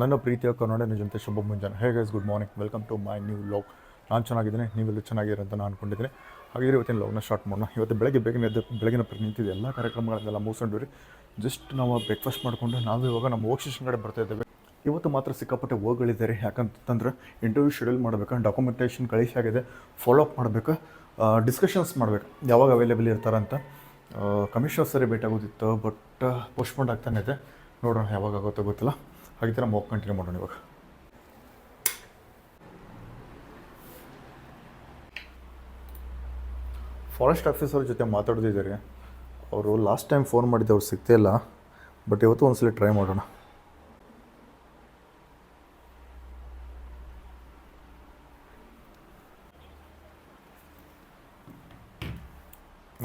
ನನ್ನ ಪ್ರೀತಿಯ ಕನ್ನಡ ನಿಜಂತೆ ಶುಭ ಮುಂಜಾನೆ. Hey guys good morning welcome to my new vlog ನಾನು ಚೆನ್ನಾಗಿದ್ದೀನಿ ನೀವೆಲ್ಲೂ ಚೆನ್ನಾಗಿರ ಅಂತ ನಾನು ಅಂದ್ಕೊಂಡಿದ್ದೀನಿ ಹಾಗಿದ್ರೆ ಇವತ್ತಿನ ಲಾಗ್ನ ಸ್ಟಾರ್ಟ್ ಮಾಡೋಣ. ಇವತ್ತು ಬೆಳಗ್ಗೆ ಬೇಗನೆ ಎದ್ದು, ಬೆಳಗಿನ ನಿಂತಿದ್ದು ಎಲ್ಲ ಕಾರ್ಯಕ್ರಮಗಳನ್ನೆಲ್ಲ ಮುಗಿಸ್ಕೊಂಡ್ವಿ ಜಸ್ಟ್ ನಾವು ಬ್ರೇಕ್ಫಾಸ್ಟ್ ಮಾಡಿಕೊಂಡು, ನಾವು ಇವಾಗ ನಮ್ಮ ವರ್ಕ್ ಕಡೆ ಬರ್ತಾ ಇದ್ದೇವೆ. ಇವತ್ತು ಮಾತ್ರ ಸಿಕ್ಕಾಪಟ್ಟೆ ಹೋಗ್ಗಳಿದ್ದಾರೆ ಯಾಕಂತಂದ್ರೆ ಇಂಟರ್ವ್ಯೂ ಶೆಡ್ಯೂಲ್ ಮಾಡಬೇಕು ಡಾಕ್ಯುಮೆಂಟೇಷನ್ ಕಳಿಸಿ ಆಗಿದೆ ಫಾಲೋ ಅಪ್ ಮಾಡಬೇಕು ಡಿಸ್ಕಷನ್ಸ್ ಮಾಡಬೇಕು. ಯಾವಾಗ ಅವೈಲೇಬಲ್ ಇರ್ತಾರಂತ ಕಮಿಷನರ್ ಸರಿ ಭೇಟಿ ಆಗೋದಿತ್ತು ಬಟ್ ಪೋಸ್ಟ್ಪೋಂಡ್ ಆಗ್ತಾನೆ ಇದೆ. ನೋಡೋಣ ಯಾವಾಗ ಆಗುತ್ತೋ ಗೊತ್ತಿಲ್ಲ. ಹಾಗಿದ್ರೆ ಥರ ಹೋಗಿ ಕಂಟಿನ್ಯೂ ಮಾಡೋಣ ಇವಾಗ. ಫಾರೆಸ್ಟ್ ಆಫೀಸರ್ ಜೊತೆ ಮಾತಾಡೋದಿದ್ದಾರೆ ಅವರು ಲಾಸ್ಟ್ ಟೈಮ್ ಫೋನ್ ಮಾಡಿದ್ದೆ ಅವ್ರು ಸಿಗ್ತೇ ಇಲ್ಲ. ಬಟ್ ಇವತ್ತು ಒಂದ್ಸಲ ಟ್ರೈ ಮಾಡೋಣ.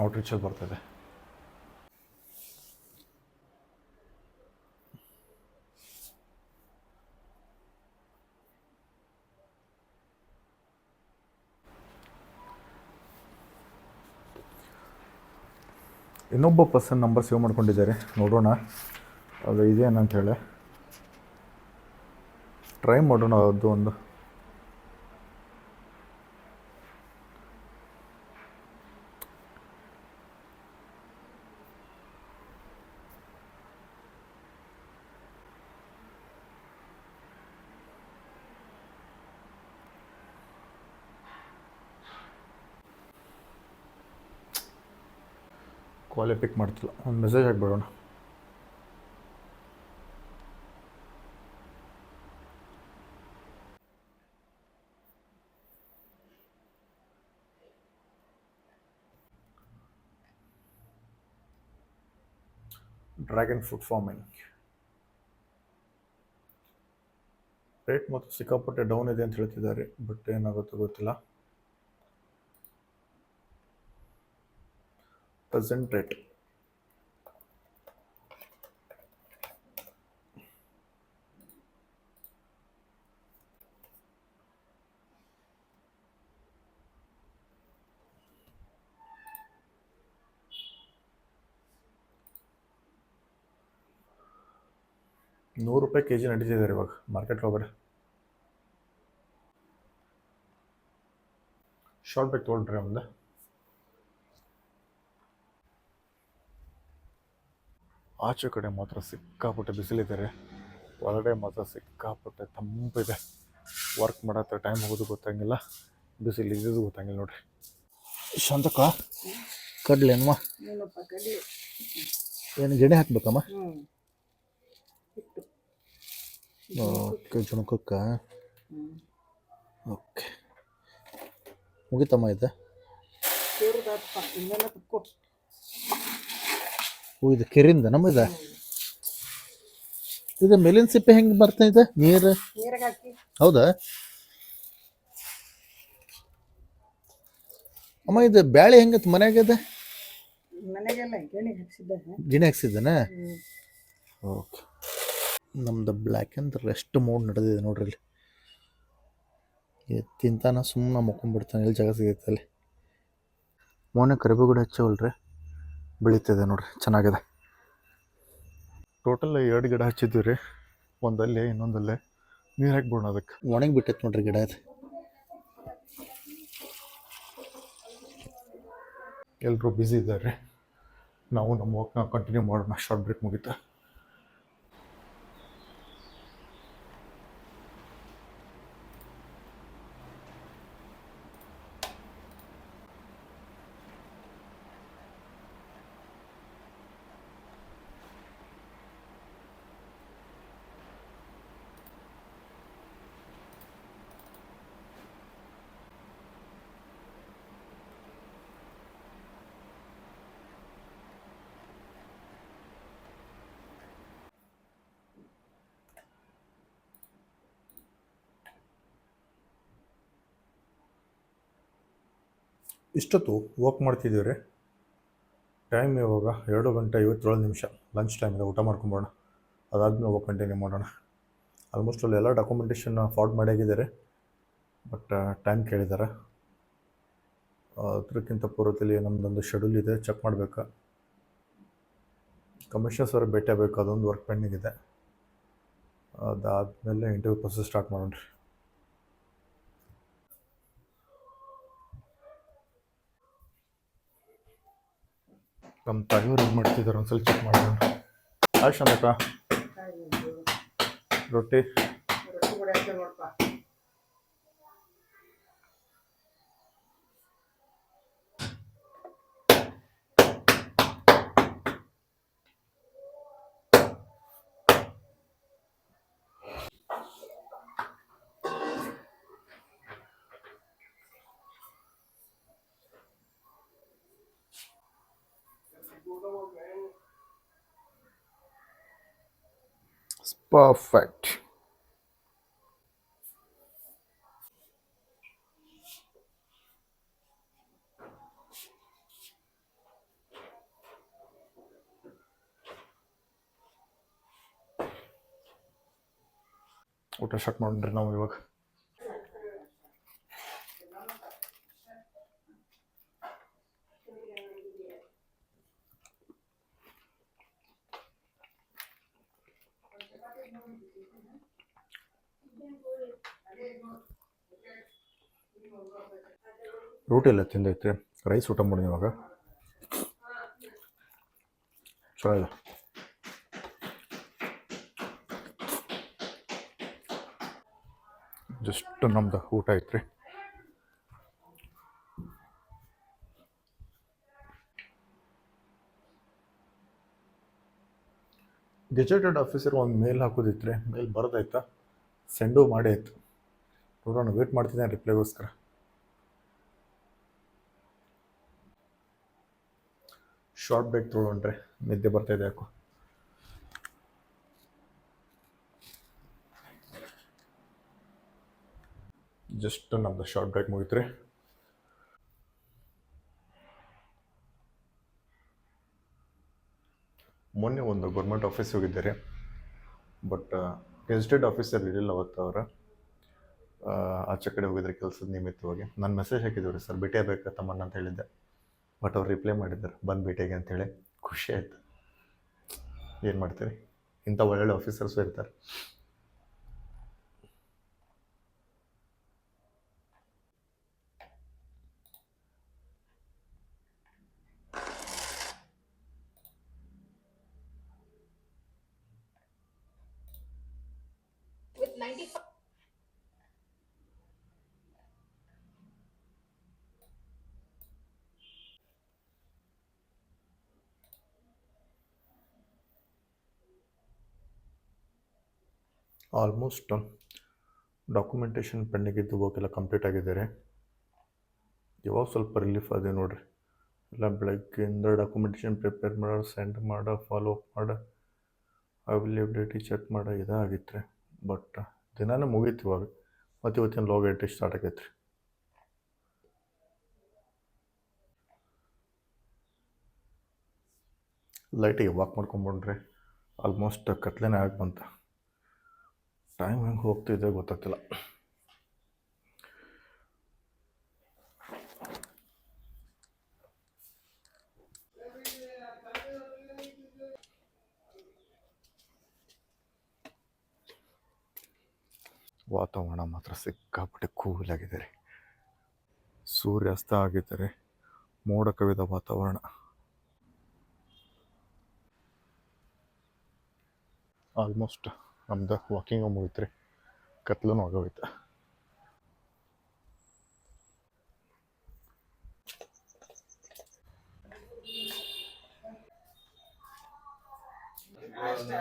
ಔಟ್ರೀಚಲ್ಲಿ ಬರ್ತಾಯಿದೆ ಇನ್ನೊಬ್ಬ ಪರ್ಸನ್ ನಂಬರ್ ಸೇವ್ ಮಾಡ್ಕೊಂಡಿದ್ದಾರೆ. ನೋಡೋಣ. ಅದು ಇದೇನಂತ ಹೇಳಿ. ಟ್ರೈ ಮಾಡೋಣ ಅದು ಒಂದು. ಕಾಲೇ ಪಿಕ್ ಮಾಡ್ತಿಲ್ಲ. ಒಂದು ಮೆಸೇಜ್ ಹಾಕ್ಬಿಡೋಣ. ಡ್ರ್ಯಾಗನ್ ಫ್ರೂಟ್ ಫಾರ್ಮಿಂಗ್ ರೇಟ್ ಮತ್ತು ಸಿಕ್ಕಾಪಟ್ಟೆ ಡೌನ್ ಇದೆ ಅಂತ ಹೇಳ್ತಿದ್ದಾರೆ ಬಟ್ ಏನಾಗುತ್ತೋ ಗೊತ್ತಿಲ್ಲ. ಪ್ರೆಸೆಂಟ್ ರೇಟ್ ನೂರು ರೂಪಾಯಿ ಕೆ ಜಿ ನಡೀತಿದ್ದಾರೆ ಇವಾಗ ಮಾರ್ಕೆಟ್ ಒಳಗಡೆ ಶಾರ್ಟ್ ಬ್ಯಾಗ್ ತೊಗೊಂಡ್ರಿ ಒಂದು ಆಚೆ ಕಡೆ ಮಾತ್ರ ಸಿಕ್ಕಾಪಟ್ಟೆ ಬಿಸಿಲಿದ್ದಾರೆ ಒಳಗಡೆ ಮಾತ್ರ ಸಿಕ್ಕಾಪಟ್ಟೆ ತಂಪಿದೆ ವರ್ಕ್ ಮಾಡತ್ತ ಟೈಮ್ ಹೋಗೋದು ಗೊತ್ತಾಗಿಲ್ಲ. ಬಿಸಿಲು ಇದ್ದು ಗೊತ್ತಾಗಿಲ್ಲ ನೋಡ್ರಿ. ಶಾಂತಕ್ಕ ಕಡ್ಲೆ ಅನ್ಮ ಏನು ಗೆಣೆ ಹಾಕ್ಬೇಕಮ್ಮ? Okay ಜುಣಕಕ್ಕ okay. ಮುಗಿತಮ್ಮ ಇದೆ? ಓ ಇದು ಕೆರಿಂದ ನಮ್ಮ ಇದ ಇದು ಮೇಲಿನ ಸಿಪ್ಪೆ ಹೆಂಗೆ ಬರ್ತಾ ಇದೆ? ನೀರು? ಹೌದಾ? ಅಮ್ಮ ಇದು ಬ್ಯಾಳೆ ಹೆಂಗತ್ ಮನೆಯಾಗ ಇದೆ? ಗೆಣಿ ಹಾಕ್ಸಿದ್ದೆ. ಗಿಣಿ ಹಾಕ್ಸಿದ್ದಾನ? ಓಕೆ. ನಮ್ದು ಬ್ಲ್ಯಾಕ್ ಅಂತ ರೆಸ್ಟ್ ಮೋಡ್ ನಡೆದಿದೆ ನೋಡ್ರಿ ಇಲ್ಲಿ. ತಿಂತಾನ ಸುಮ್ಮನೆ ಮಕ್ಕೊಂಡ್ಬಿಡ್ತಾನೆ ಇಲ್ಲಿ ಜಾಗ ಸಿಗೈತೆ ಅಲ್ಲಿ. ಮೊನ್ನೆ ಕರಿಬೇವು ಗಿಡ ಹಚ್ಚವಲ್ರಿ? ಬೆಳೀತಿದೆ ನೋಡಿ ಚೆನ್ನಾಗಿದೆ. ಟೋಟಲ್ ಎರಡು ಗಿಡ ಹಚ್ಚಿದ್ದೀವಿ ರೀ ಒಂದಲ್ಲೇ ಇನ್ನೊಂದಲ್ಲೇ. ನೀರು ಹಾಕ್ಬಿಡೋಣ ಅದಕ್ಕೆ? ಒಣಗಿ ಬಿಟ್ಟೈತೆ ನೋಡ್ರಿ ಗಿಡ ಅದು. ಎಲ್ಲರೂ ಬ್ಯುಸಿ ಇದ್ದಾರೆ. ನಾವು ನಮ್ಮ ವರ್ಕ್ನ ಕಂಟಿನ್ಯೂ ಮಾಡೋಣ ಶಾರ್ಟ್ ಬ್ರೇಕ್ ಮುಗಿತಾ. ಇಷ್ಟೊತ್ತು ವಾಕ್ ಮಾಡ್ತಿದ್ದೀವಿ ರೀ ಟೈಮ್ ಇವಾಗ ಎರಡು ಗಂಟೆ ಐವತ್ತೇಳು ನಿಮಿಷ. ಲಂಚ್ ಟೈಮ್ ಇದೆ, ಊಟ ಮಾಡ್ಕೊಂಬೋಣ ಅದಾದ್ಮೇಲೆ ಹೋಗಿ ಕಂಟಿನ್ಯೂ ಮಾಡೋಣ. ಆಲ್ಮೋಸ್ಟ್ ಅಲ್ಲಿ ಎಲ್ಲ ಡಾಕ್ಯುಮೆಂಟೇಷನ್ ಫಾರ್ಡ್ ಮಾಡಿದ್ದಾರೆ ಬಟ್ ಟೈಮ್ ಕೇಳಿದ್ದಾರೆ. ಅದಕ್ಕಿಂತ ಪೂರ್ವದಲ್ಲಿ ನಮ್ಮದೊಂದು ಶೆಡ್ಯೂಲ್ ಇದೆ ಚೆಕ್ ಮಾಡಬೇಕು? ಕಮಿಷನ್ ಸರ್ ಭೇಟಿ ಆಗಬೇಕು? ಅದೊಂದು ವರ್ಕ್ ಪೆಂಡಿಂಗ್ ಇದೆ. ಅದಾದಮೇಲೆ ಇಂಟರ್ವ್ಯೂ ಪ್ರೊಸೆಸ್ ಸ್ಟಾರ್ಟ್ ಮಾಡೋಣ ರೀ. ನಮ್ಮ ತಾಯಿಯವ್ರು ಏನು ಮಾಡ್ತಿದ್ದಾರೆ ಒಂದ್ಸಲ ಚೆಕ್ ಮಾಡೋಣ. ಆಯ್ತು ಚಂದಕ್ಕ ರೊಟ್ಟಿ. ರೊಟ್ಟಿ ಕೂಡ ಹಾಕ್ತೇವೆ ನೋಡಪ್ಪ ಪರ್ಫೆಕ್ಟ್ ಊಟ ಸ್ಟಾರ್ಟ್ ಮಾಡ್ರಿ ನಾವು ಇವಾಗ ರೋಟಿ ಎಲ್ಲ ತಿಂದೈತೆ ರೈಸ್ ಊಟ ಮಾಡಿ ಇವಾಗ. ಚೆನ್ನಾಗಿದೆ. ಜಸ್ಟ್ ನಮ್ದು ಊಟ ಐತ್ರಿ. ಗೆಜೆಟೆಡ್ ಆಫೀಸರ್ ಒಂದು ಮೇಲ್ ಹಾಕೋದಿತ್ರಿ ಮೇಲ್ ಬರೋದಾಯ್ತಾ? ಸೆಂಡು ಮಾಡೇ ಆಯ್ತು. ನೋಡೋಣ ವೇಟ್ ಮಾಡ್ತಿದ್ದೇನೆ ರಿಪ್ಲೈಗೋಸ್ಕರ ಶಾರ್ಟ್ ಬ್ರೇಕ್ ತೊಗೊಂಡ್ರೆ ನಿದ್ದೆ ಬರ್ತಾ ಇದೆ ಯಾಕೋ? ಜಸ್ಟ್ ನಮ್ದು ಶಾರ್ಟ್ ಬ್ರೇಕ್ ಮುಗಿತ್ರಿ. ಮೊನ್ನೆ ಒಂದು ಗೌರ್ಮೆಂಟ್ ಆಫೀಸ್ ಹೋಗಿದ್ದಾರೆ. ಬಟ್ ಎಸ್ಟೇಟ್ ಆಫೀಸರ್ ಇರಲಿಲ್ಲ ಅವತ್ತು ಅವರ. ಆಚೆ ಕಡೆ ಹೋಗಿದ್ದಾರೆ ಕೆಲಸದ ನಿಮಿತ್ತವಾಗಿ. ನಾನು ಮೆಸೇಜ್ ಹಾಕಿದ್ದೀವ್ರಿ, ಸರ್ ಭೇಟಿ ತಮ್ಮಣ್ಣ ಅಂತ ಹೇಳಿದ್ದೆ. ಬಟ್ ಅವ್ರು ರಿಪ್ಲೈ ಮಾಡಿದ್ದಾರೆ, ಬಂದು ಭೇಟಿಯಾಗಿ ಅಂತೇಳಿ ಖುಷಿ ಆಯ್ತು. ಏನು ಮಾಡ್ತೀರಿ? ಇಂಥ ಒಳ್ಳೊಳ್ಳೆ ಆಫೀಸರ್ಸು ಇರ್ತಾರೆ. With 95 ಆಲ್ಮೋಸ್ಟ್ ಡಾಕ್ಯುಮೆಂಟೇಷನ್ ಪೆಂಡಿಂಗ್ ಇದ್ದು ವರ್ಕೆಲ್ಲ ಕಂಪ್ಲೀಟ್ ಆಗಿದ್ದಾರೆ. ಯಾವಾಗ ಸ್ವಲ್ಪ ರಿಲೀಫ್ ಅದೇ ನೋಡಿರಿ. ಎಲ್ಲ ಬೆಳಗ್ಗೆಯಿಂದ ಡಾಕ್ಯುಮೆಂಟೇಷನ್ ಪ್ರಿಪೇರ್ ಮಾಡೋ ಸೆಂಡ್ ಮಾಡೋ ಫಾಲೋ ಅಪ್ ಮಾಡೋ. ಅವೈಲೇಬಿಲಿಟಿ ಚೆಕ್ ಮಾಡೋ ಇದಾಗಿತ್ತು ರೀ ಬಟ್ ದಿನಾನೇ ಮುಗೀತು ಇವಾಗ. ಮತ್ತು ಇವತ್ತಿನ ಲೋ ಗೇಟ್ ಸ್ಟಾರ್ಟ್ ಆಗೈತೆ ರೀ ಲೈಟಿಗೆ ವಾಕ್ ಮಾಡ್ಕೊಂಬಿಡ್ರಿ ಆಲ್ಮೋಸ್ಟ್ ಕತ್ಲೇನೇ ಆಗಿ ಬಂತ. ಟೈಮ್ ಹೆಂಗೆ ಹೋಗ್ತಿದೆ ಗೊತ್ತಾಗ್ತಿಲ್ಲ. ವಾತಾವರಣ ಮಾತ್ರ ಸಿಕ್ಕಾಪಟ್ಟೆ ಕೂಲ್ ಆಗಿದೆ ರೀ ಸೂರ್ಯಾಸ್ತ ಆಗಿದ್ದರೆ ಮೋಡ ಕವಿದ ವಾತಾವರಣ. ಆಲ್ಮೋಸ್ಟ್ ನಮ್ದು ವಾಕಿಂಗ್ ಮುಗಿತ್ರಿ. ಕತ್ಲೂ ಆಗೋಯ್ತು.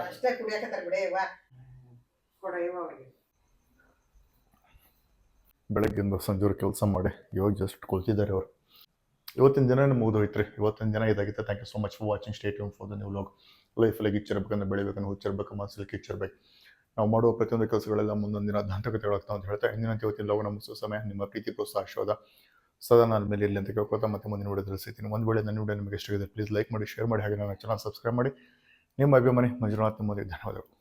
ಅಷ್ಟೇ ಕುಡಿಯಾಕತ್ತಾರ ಅವ್ರಿಗೆ ಬೆಳಗ್ಗಿಂದ ಸಂಜೆವ್ರು ಕೆಲಸ ಮಾಡಿ. ಇವಾಗ ಜಸ್ಟ್ ಕೊಲ್ತಿದ್ದಾರೆ ಅವರು. ಇವತ್ತಿನ ದಿನ ಮುಗಿದೋಯ್ತು ರೀ ಇವತ್ತಿನ ದಿನ ಇದಾಗಿತ್ತು. Thank you so much for watching state for the new vlog ಲೈಫಲ್ಲಿ ಗಿಚ್ಚಿರ್ಬೇಕಂದ್ರೆ ಬೆಳಿಬೇಕಂದ್ರೆ ಹುಚ್ಚಿರ್ಬೇಕು ಮನಸ್ಸಲ್ಲಿ ಕಿಚ್ಚಿರ್ಬೇಕು. ನಾವು ಮಾಡುವ ಪ್ರತಿಯೊಂದು ಕೆಲಸಗಳೆಲ್ಲ ಮುಂದೊಂದು ದಿನ ದಂತಕತೆಗಳಾಗ್ತಾವೆ ಅಂತ ಹೇಳ್ತಾ ಇಂದಿನ ಇವತ್ತಿನ ನಮ್ಮ ಮುಗಿಸೋ ಸಮಯ. ನಿಮ್ಮ ಪ್ರೀತಿ ಪ್ರೋತ್ಸಾಹ, ಆಶೀರ್ವಾದ ಸದಾ ನನ್ನ ಮೇಲೆ ಇಲ್ಲಿ ಅಂತ ಕೇಳ್ಕೊತಾ ಮತ್ತೆ ಮುಂದಿನ ವಿಡಿಯೋದಲ್ಲಿ ಸಿಗ್ತೀನಿ. ಒಂದು ವೇಳೆ ನನ್ನ ವಿಡಿಯೋ ನಿಮಗೆ ಇಷ್ಟ ಆಗಿದೆ ಪ್ಲೀಸ್ ಲೈಕ್ ಮಾಡಿ ಶೇರ್ ಮಾಡಿ, ಹಾಗೆ ನನ್ನ ಚಾನಲ್ ಸಬ್ಸ್ಕ್ರೈಬ್ ಮಾಡಿ. ನಿಮ್ಮ ಅಭಿಮಾನಿ ಮಂಜುನಾಥ್ ಮೋದಿ, ಧನ್ಯವಾದಗಳು.